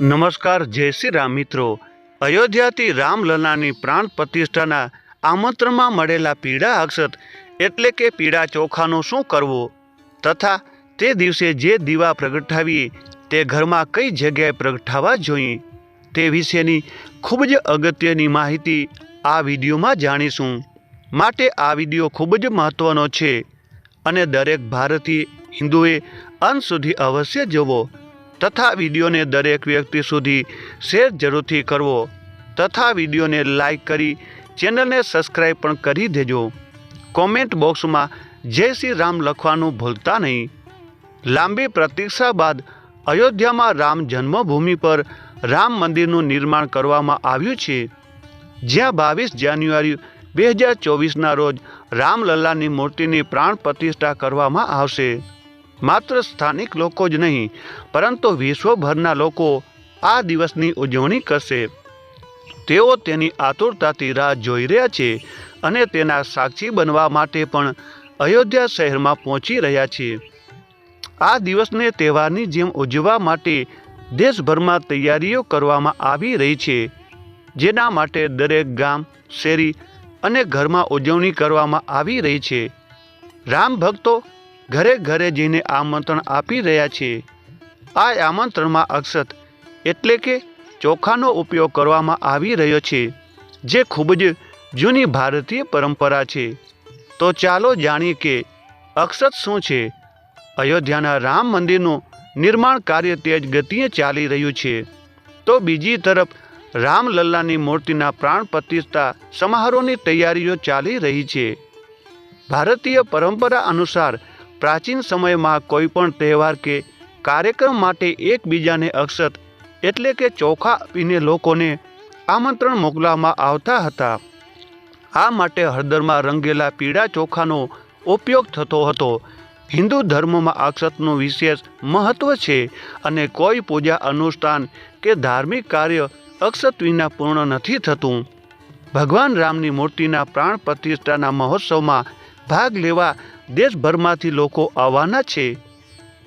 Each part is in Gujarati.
નમસ્કાર, જય શ્રી રામ મિત્રો. અયોધ્યાથી રામલલાની પ્રાણ પ્રતિષ્ઠાના આમંત્રણમાં મળેલા પીળા અક્ષત એટલે કે પીળા ચોખાનો શું કરવો? તથા તે દિવસે જે દીવા પ્રગટાવીએ, તે ઘરમાં કઈ જગ્યાએ પ્રગટાવવા જોઈએ? તે વિશેની ખૂબ જ અગત્યની માહિતી આ વિડીયોમાં જાણીશું. માટે આ વીડિયો ખૂબ જ મહત્ત્વનો છે. અને દરેક ભારતીય હિન્દુએ અંત સુધી અવશ્ય જોવો. તથા વિડીયોને દરેક વ્યક્તિ સુધી શેર જરૂરથી કરવો. તથા વિડીયોને લાઈક કરી ચેનલને સબસ્ક્રાઈબ પણ કરી દેજો. કોમેન્ટ બોક્સમાં જય શ્રી રામ લખવાનું ભૂલતા નહીં. લાંબી પ્રતીક્ષા બાદ અયોધ્યામાં રામ જન્મભૂમિ પર રામ મંદિરનું નિર્માણ કરવામાં આવ્યું છે. જ્યાં બાવીસ જાન્યુઆરી બે હજાર ચોવીસના રોજ રામલલ્લાની મૂર્તિની પ્રાણ પ્રતિષ્ઠા કરવામાં આવશે. માત્ર સ્થાનિક લોકો જ નહીં, પરંતુ વિશ્વભરના લોકો આ દિવસની ઉજવણી કરશે. તેઓ તેની આતુરતાથી રાહ જોઈ રહ્યા છે અને તેના સાક્ષી બનવા માટે પણ અયોધ્યા શહેરમાં પહોંચી રહ્યા છે. આ દિવસને તહેવારની જેમ ઉજવવા માટે દેશભરમાં તૈયારીઓ કરવામાં આવી રહી છે, જેના માટે દરેક ગામ, શેરી અને ઘરમાં ઉજવણી કરવામાં આવી રહી છે. રામ ભક્તો ઘરે ઘરે જઈને આમંત્રણ આપી રહ્યા છે. આ આમંત્રણમાં અક્ષત એટલે કે ચોખાનો ઉપયોગ કરવામાં આવી રહ્યો છે, જે ખૂબ જ જૂની ભારતીય પરંપરા છે. તો ચાલો જાણીએ કે અક્ષત શું છે? અયોધ્યાના રામ મંદિરનું નિર્માણ કાર્ય તેજ ગતિએ ચાલી રહ્યું છે. તો બીજી તરફ રામલલ્લાની મૂર્તિના પ્રાણ પ્રતિષ્ઠા સમારોહની તૈયારીઓ ચાલી રહી છે. ભારતીય પરંપરા અનુસાર પ્રાચીન સમયમાં કોઈ પણ તહેવાર કે કાર્યક્રમ માટે એકબીજાને અક્ષત એટલે કે ચોખા આપીને લોકોને આમંત્રણ મોકલવામાં આવતા હતા. આ માટે હળદરમાં રંગેલા પીળા ચોખાનો ઉપયોગ થતો હતો. હિન્દુ ધર્મમાં અક્ષતનું વિશેષ મહત્વ છે અને કોઈ પૂજા અનુષ્ઠાન કે ધાર્મિક કાર્ય અક્ષત વિના પૂર્ણ નથી થતું. ભગવાન રામની મૂર્તિના પ્રાણ પ્રતિષ્ઠાના મહોત્સવમાં ભાગ લેવા દેશભરમાંથી લોકો આવવાના છે.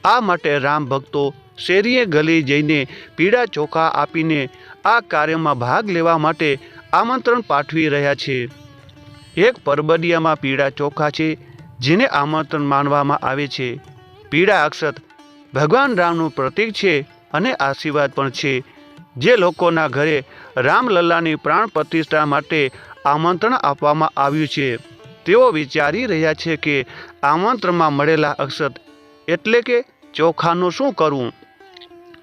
આ માટે રામ ભક્તો શેરીએ ગલી જઈને પીળા ચોખા આપીને આ કાર્યમાં ભાગ લેવા માટે આમંત્રણ પાઠવી રહ્યા છે. એક પરબડિયામાં પીળા ચોખા છે, જેને આમંત્રણ માનવામાં આવે છે. પીળા અક્ષત ભગવાન રામનું પ્રતીક છે અને આશીર્વાદ પણ છે. જે લોકોના ઘરે રામલલ્લાની પ્રાણ પ્રતિષ્ઠા માટે આમંત્રણ આપવામાં આવ્યું છે. તેઓ વિચારી રહ્યા છે કે આમંત્રમાં મળેલા અક્ષત એટલે કે ચોખાનું શું કરવું?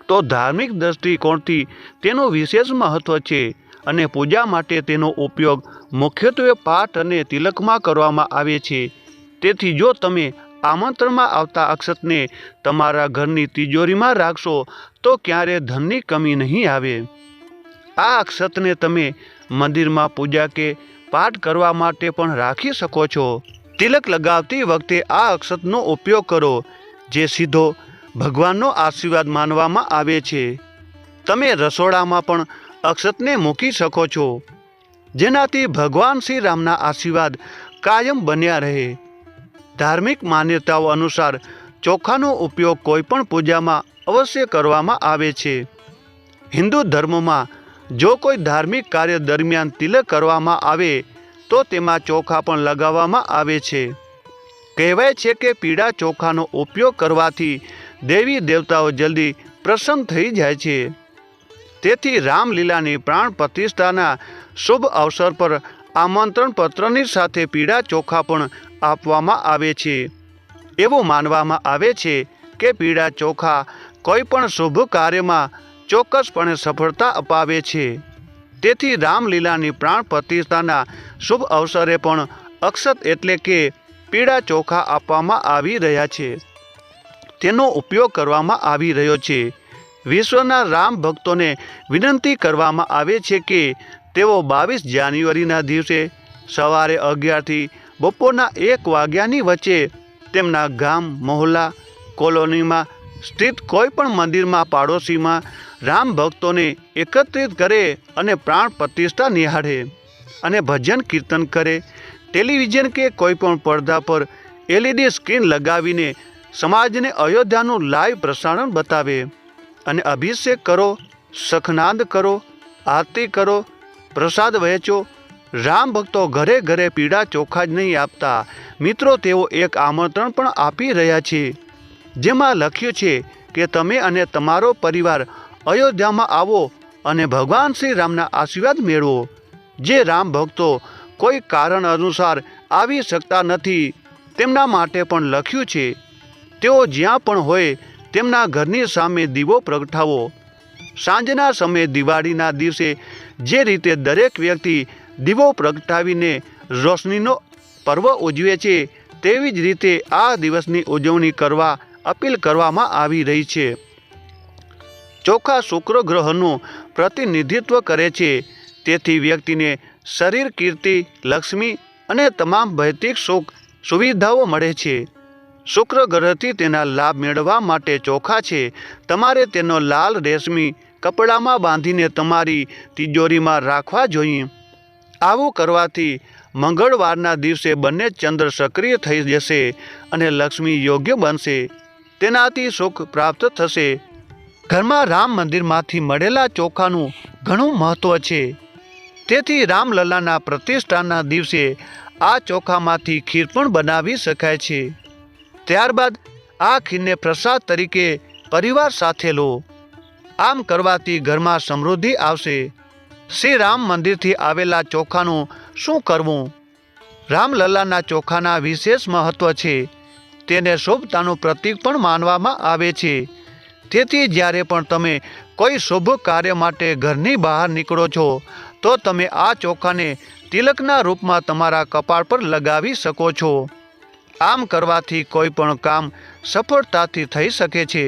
તો ધાર્મિક દૃષ્ટિકોણથી તેનું વિશેષ મહત્વ છે અને પૂજા માટે તેનો ઉપયોગ મુખ્યત્વે પાઠ અને તિલકમાં કરવામાં આવે છે. તેથી જો તમે આમંત્રણમાં આવતા અક્ષતને તમારા ઘરની તિજોરીમાં રાખશો, તો ક્યારે ધનની કમી નહીં આવે. આ અક્ષતને તમે મંદિરમાં પૂજા કે પાઠ કરવા માટે પણ રાખી શકો છો. તિલક લગાવતી વખતે આ અક્ષતનો ઉપયોગ કરો, જે સીધો ભગવાનનો આશીર્વાદ માનવામાં આવે છે. તમે રસોડામાં પણ અક્ષતને મૂકી શકો છો. જેનાથી ભગવાન શ્રી રામના આશીર્વાદ કાયમ બન્યા રહે. ધાર્મિક માન્યતાઓ અનુસાર ચોખાનો ઉપયોગ કોઈપણ પૂજામાં અવશ્ય કરવામાં આવે છે. હિન્દુ ધર્મમાં જો કોઈ ધાર્મિક કાર્ય દરમિયાન તિલક કરવામાં આવે, તો તેમાં ચોખા પણ લગાવવામાં આવે છે. કહેવાય છે કે પીળા ચોખાનો ઉપયોગ કરવાથી દેવી દેવતાઓ જલ્દી પ્રસન્ન થઈ જાય છે. તેથી રામલીલાની પ્રાણ પ્રતિષ્ઠાના શુભ અવસર પર આમંત્રણ પત્રની સાથે પીળા ચોખા પણ આપવામાં આવે છે. એવું માનવામાં આવે છે કે પીળા ચોખા કોઈ પણ શુભ કાર્યમાં ચોક્કસપણે સફળતા અપાવે છે. તેથી રામલીલાની પ્રાણ પ્રતિષ્ઠાના શુભ અવસરે પણ અક્ષત એટલે કે પીળા ચોખા આપવામાં આવી રહ્યા છે. તેનો ઉપયોગ કરવામાં આવી રહ્યો છે. વિશ્વના રામ ભક્તોને વિનંતી કરવામાં આવે છે કે તેઓ બાવીસ જાન્યુઆરીના દિવસે સવારે અગિયારથી બપોરના એક વાગ્યાની વચ્ચે તેમના ગામ, મહોલ્લા, કોલોનીમાં સ્થિત કોઈ પણ મંદિરમાં, પાડોશીમાં રામ ભક્તોને એકત્રિત કરે અને પ્રાણ પ્રતિષ્ઠા નિહાળે અને ભજન કીર્તન કરે. ટેલિવિઝન કે કોઈપણ પડદા પર એલઈડી સ્ક્રીન લગાવીને સમાજને અયોધ્યાનું લાઈવ પ્રસારણ બતાવે અને અભિષેક કરો, સખનાદ કરો, આરતી કરો, પ્રસાદ વહેંચો. રામ ભક્તો ઘરે ઘરે પીડા ચોખા જ નહીં આપતા. મિત્રો, તેઓ એક આમંત્રણ પણ આપી રહ્યા છે. જેમાં લખ્યું છે કે, તમે અને તમારો પરિવાર અયોધ્યામાં આવો અને ભગવાન શ્રી રામના આશીર્વાદ મેળવો. જે રામ ભક્તો કોઈ કારણ અનુસાર આવી શકતા નથી, તેમના માટે પણ લખ્યું છે, તેઓ જ્યાં પણ હોય, તેમના ઘરની સામે દીવો પ્રગટાવો. સાંજના સમયે દિવાળીના દિવસે જે રીતે દરેક વ્યક્તિ દીવો પ્રગટાવીને રોશનીનો પર્વ ઉજવે છે, તેવી જ રીતે આ દિવસની ઉજવણી કરવા અપીલ કરવામાં આવી રહી છે. ચોખા શુક્ર ગ્રહનું પ્રતિનિધિત્વ કરે છે. તેથી વ્યક્તિને શરીર, કીર્તિ, લક્ષ્મી અને તમામ ભૌતિક સુખ સુવિધાઓ મળે છે. શુક્ર ગ્રહથી તેના લાભ મેળવવા માટે ચોખા છે. તમારે તેનો લાલ રેશમી કપડામાં બાંધીને તમારી તિજોરીમાં રાખવા જોઈએ. આવું કરવાથી મંગળવારના દિવસે બંને ચંદ્ર સક્રિય થઈ જશે અને લક્ષ્મી યોગ્ય બનશે. તેનાથી સુખ પ્રાપ્ત થશે. ઘરમાં રામ મંદિરમાંથી મળેલા ચોખાનું ઘણું મહત્ત્વ છે. તેથી રામલલ્લાના પ્રતિષ્ઠાના દિવસે આ ચોખામાંથી ખીર પણ બનાવી શકાય છે. ત્યારબાદ આ ખીરને પ્રસાદ તરીકે પરિવાર સાથે લો. આમ કરવાથી ઘરમાં સમૃદ્ધિ આવશે. શ્રી રામ મંદિરથી આવેલા ચોખાનું શું કરવું? રામલલ્લાના ચોખાના વિશેષ મહત્વ છે. તેને શુભતાનું પ્રતીક પણ માનવામાં આવે છે. તેથી જ્યારે પણ તમે કોઈ શુભ કાર્ય માટે ઘરની બહાર નીકળો છો, તો તમે આ ચોખાને તિલકના રૂપમાં તમારા કપાળ પર લગાવી શકો છો. આમ કરવાથી કોઈ પણ કામ સફળતાથી થઈ શકે છે.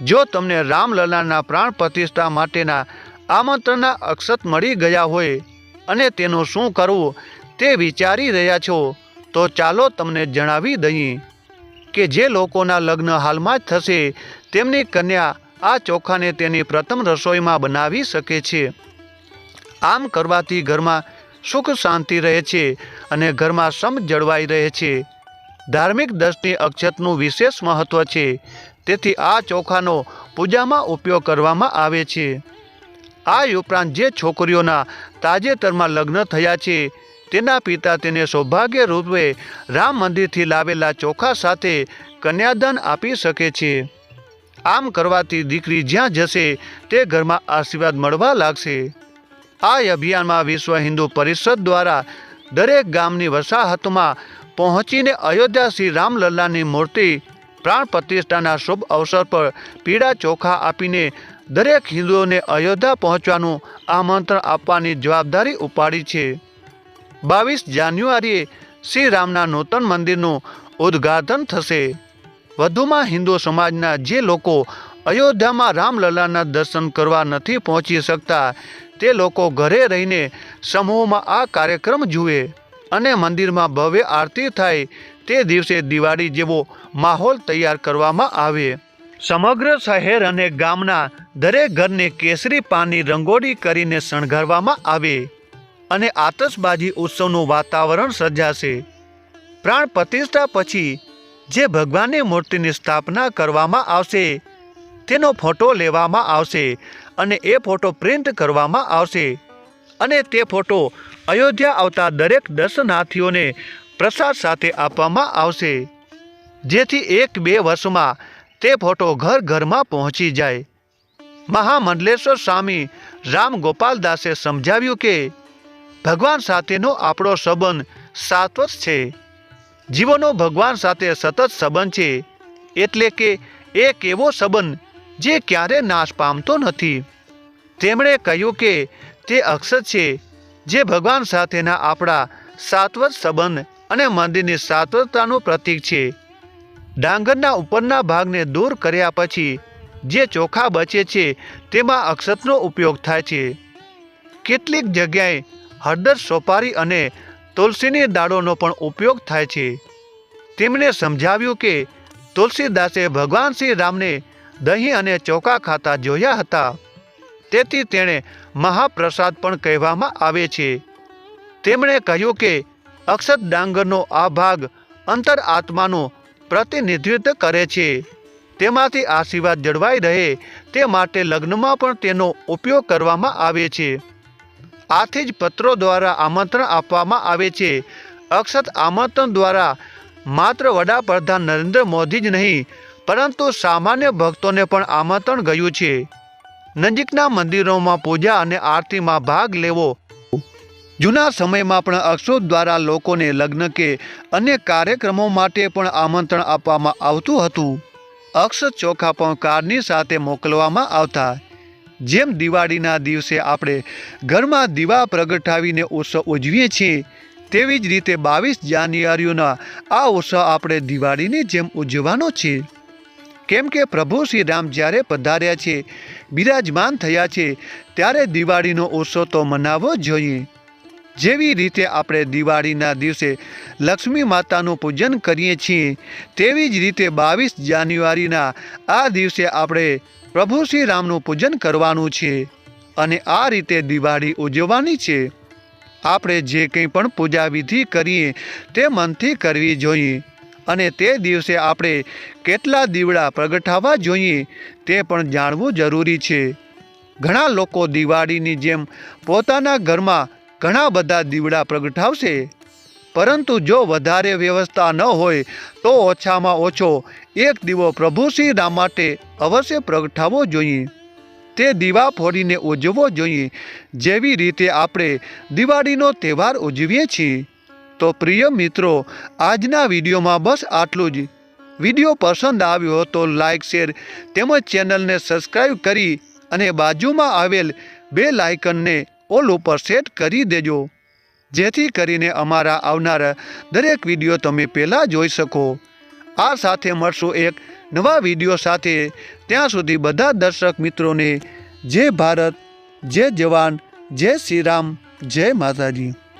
જો તમને રામલલાના પ્રાણ પ્રતિષ્ઠા માટેના આમંત્રણના અક્ષત મળી ગયા હોય અને તેનું શું કરવું તે વિચારી રહ્યા છો, તો ચાલો તમને જણાવી દઈએ. કે જે લોકોના લગ્ન હાલમાં જ થશે, તેમની કન્યા આ ચોખાને તેની પ્રથમ રસોઈમાં બનાવી શકે છે. આમ કરવાથી ઘરમાં સુખ શાંતિ રહે છે અને ઘરમાં સમ જળવાઈ રહે છે. ધાર્મિક દ્રષ્ટિ અક્ષતનું વિશેષ મહત્વ છે. તેથી આ ચોખાનો પૂજામાં ઉપયોગ કરવામાં આવે છે. આ ઉપરાંત જે છોકરીઓના તાજેતરમાં લગ્ન થયા છે તેના પિતા તેને સૌભાગ્ય રૂપે રામ મંદિરથી લાવેલા ચોખા સાથે કન્યાદાન આપી શકે છે. આમ કરવાથી દીકરી જ્યાં જશે તે ઘરમાં આશીર્વાદ મળવા લાગશે. આ અભિયાનમાં વિશ્વ હિન્દુ પરિષદ દ્વારા દરેક ગામની વસાહતમાં પહોંચીને અયોધ્યા શ્રી રામલલ્લાની મૂર્તિ, પ્રાણ પ્રતિષ્ઠાના શુભ અવસર પર પીળા ચોખા આપીને દરેક હિન્દુઓને અયોધ્યા પહોંચવાનું આમંત્રણ આપવાની જવાબદારી ઉપાડી છે. બાવીસ જાન્યુઆરીએ શ્રી રામના નૂતન મંદિરનું ઉદ્ઘાટન થશે. વધુમાં હિન્દુ સમાજના જે લોકો અયોધ્યામાં રામલલ્લાના દર્શન કરવા નથી પહોંચી શકતા, તે લોકો ઘરે રહીને સમૂહમાં આ કાર્યક્રમ જુએ અને મંદિરમાં ભવ્ય આરતી થાય તે દિવસે દિવાળી જેવો માહોલ તૈયાર કરવામાં આવે. સમગ્ર શહેર અને ગામના દરેક ઘરને કેસરી પાની રંગોળી કરીને શણગારવામાં આવે. અને આતશબાજી ઉત્સવનું વાતાવરણ સર્જાશે. પ્રાણ પ્રતિષ્ઠા પછી જે ભગવાનની મૂર્તિની સ્થાપના કરવામાં આવશે, તેનો ફોટો લેવામાં આવશે અને એ ફોટો પ્રિન્ટ કરવામાં આવશે. અને તે ફોટો અયોધ્યા આવતા દરેક દર્શનાર્થીઓને પ્રસાદ સાથે આપવામાં આવશે. જેથી એક બે વર્ષમાં તે ફોટો ઘર ઘરમાં પહોંચી જાય. મહામંડલેશ્વર સ્વામી રામ ગોપાલદાસે સમજાવ્યું કે ભગવાન સાથેનો આપણો સંબંધ શાશ્વત છે. જીવનો ભગવાન સાથે સતત સંબંધ છે, એટલે કે એક એવો સંબંધ જે ક્યારે નાશ પામતો નથી. તેમણે કહ્યું કે તે અક્ષર છે, જે ભગવાન સાથેના આપણા સાત્વત સંબંધ અને મંદિરની સાત્વતાનું પ્રતીક છે. ડાંગરના ઉપરના ભાગને દૂર કર્યા પછી જે ચોખા બચે છે, તેમાં અક્ષતનો ઉપયોગ થાય છે. કેટલીક જગ્યાએ હળદર સોપારી અને તુલસીની દાળોનો પણ ઉપયોગ થાય છે. તેમણે સમજાવ્યું કે તુલસીદાસે ભગવાન શ્રી રામને દહીં અને ચોખા ખાતા જોયા હતા. તેથી તેણે મહાપ્રસાદ પણ કહેવામાં આવે છે. તેમણે કહ્યું કે અક્ષત ડાંગરનો આ ભાગ અંતર આત્માનું પ્રતિનિધિત્વ કરે છે. તેમાંથી આશીર્વાદ જળવાઈ રહે તે માટે લગ્નમાં પણ તેનો ઉપયોગ કરવામાં આવે છે. આથી જ પત્રો દ્વારા આમંત્રણ આપવામાં આવે છે. અક્ષત આમંત્રણ દ્વારા માત્ર વડાપ્રધાન નરેન્દ્ર મોદી જ નહીં, પરંતુ સામાન્ય ભક્તોને પણ આમંત્રણ ગયું છે. નજીકના મંદિરોમાં પૂજા અને આરતીમાં ભાગ લેવો. જૂના સમયમાં પણ અક્ષોત દ્વારા લોકોને લગ્ન કે અન્ય કાર્યક્રમો માટે પણ આમંત્રણ આપવામાં આવતું હતું. અક્ષત ચોખા પણ કારની સાથે મોકલવામાં આવતા. જેમ દિવાળીના દિવસે આપણે ઘરમાં દીવા પ્રગટાવીને ઉત્સવ ઉજવીએ છીએ, તેવી જ રીતે બાવીસ જાન્યુઆરીઓના આ ઉત્સવ આપણે દિવાળીની જેમ ઉજવવાનો છે. કેમ કે પ્રભુ શ્રી રામ જ્યારે પધાર્યા છે, બિરાજમાન થયા છે, ત્યારે દિવાળીનો ઉત્સવ તો મનાવવો જોઈએ. જેવી રીતે આપણે દિવાળીના દિવસે લક્ષ્મી માતાનું પૂજન કરીએ છીએ, તેવી જ રીતે બાવીસ જાન્યુઆરીના આ દિવસે આપણે પ્રભુ શ્રી રામનું પૂજન કરવાનું છે અને આ રીતે દિવાળી ઉજવવાની છે. આપણે જે કંઈ પણ પૂજા વિધિ કરીએ તે મનથી કરવી જોઈએ અને તે દિવસે આપણે કેટલા દીવડા પ્રગટાવવા જોઈએ તે પણ જાણવું જરૂરી છે. ઘણા લોકો દિવાળીની જેમ પોતાના ઘરમાં ઘણા બધા દીવડા પ્રગટાવશે. પરંતુ જો વધારે વ્યવસ્થા ન હોય, તો ઓછામાં ઓછો એક દીવો પ્રભુ શ્રી રામ માટે અવશ્ય પ્રગટાવવો જોઈએ. તે દીવા ફોડીને ઉજવવો જોઈએ. જેવી રીતે આપણે દિવાળીનો તહેવાર ઉજવીએ છીએ. તો પ્રિય મિત્રો, આજના વિડીયોમાં બસ આટલું જ. વીડિયો પસંદ આવ્યો તો લાઈક, શેર તેમજ ચેનલને સબસ્ક્રાઈબ કરી અને બાજુમાં આવેલ બે લાઇકનને ઓલ ઉપર સેટ કરી દેજો. જેથી કરીને અમારા આવનારા દરેક વીડિયો તમે પહેલાં જોઈ શકો. આ સાથે મળશું એક નવા વીડિયો સાથે. ત્યાં સુધી બધા દર્શક મિત્રોને જય ભારત, જય જવાન, જય શ્રી રામ, જય માતાજી.